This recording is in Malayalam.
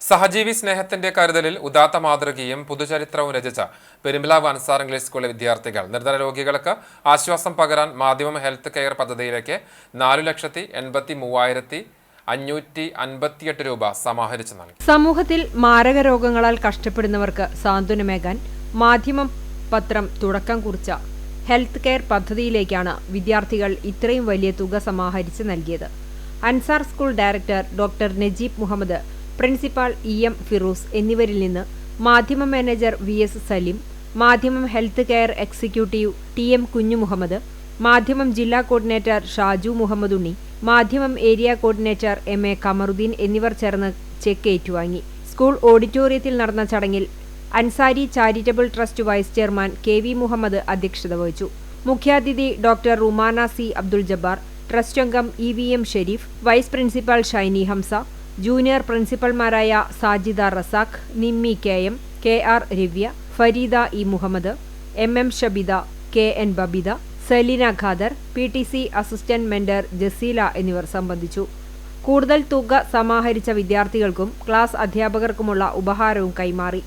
സഹജീവി സ്നേഹത്തിന്റെ കരുതലിൽ ഉദാത്ത മാതൃകയും പുതുചരിത്രവും രചിച്ച പെരുമ്പിലാവ് അൻസാർ ഇംഗ്ലീഷ് സ്കൂളിലെ വിദ്യാർത്ഥികൾ. നിർധന രോഗികൾക്ക് ആശ്വാസം പകരാൻ മാധ്യമം ഹെൽത്ത് കെയർ പദ്ധതിയിലേക്ക് നാലു ലക്ഷത്തി എൺപത്തി മൂവായിരത്തി അഞ്ഞൂറ്റി അൻപത്തിയെട്ട് രൂപ സമാഹരിച്ചു നൽകി. സമൂഹത്തിൽ മാരക രോഗങ്ങളാൽ കഷ്ടപ്പെടുന്നവർക്ക് സാന്ത്വനമേകാൻ മാധ്യമം പത്രം തുടക്കം കുറിച്ച ഹെൽത്ത് കെയർ പദ്ധതിയിലേക്കാണ് വിദ്യാർത്ഥികൾ ഇത്രയും വലിയ തുക സമാഹരിച്ച് നൽകിയത്. Ansar school director doctor Najeeb Muhammad principal E M Firoz എന്നിവരിൽ നിന്ന് മാധ്യമ manager V S Saleem Madhyamam health care executive T M Kunju Muhammad Madhyamam ജില്ലാ coordinator Shaju Muhammad Unni Madhyamam area coordinator M A Kamaruddin എന്നിവർ ചേർന്ന് ചെക്ക് ഏറ്റുവാങ്ങി. സ്കൂൾ ഓഡിറ്റോറിയത്തിൽ നടന്ന ചടങ്ങിൽ Ansari charitable trust vice chairman K V Muhammad അധ്യക്ഷത വഹിച്ചു. മുഖ്യാതിഥി doctor Rumana C Abdul Jabbar trust അംഗം E V M Sharif vice principal Shiny Hamza junior പ്രിൻസിപ്പൽമാരായ Sajida Razak Nimmi K M K R Ravya Fareeda E Muhammad M M Shabida K N Babitha Saleena Khader P T C assistant mentor Jaseela എന്നിവർ സംബന്ധിച്ചു. കൂടുതൽ തുക സമാഹരിച്ച വിദ്യാർത്ഥികൾക്കും ക്ലാസ് അധ്യാപകർക്കുമുള്ള ഉപഹാരവും കൈമാറി.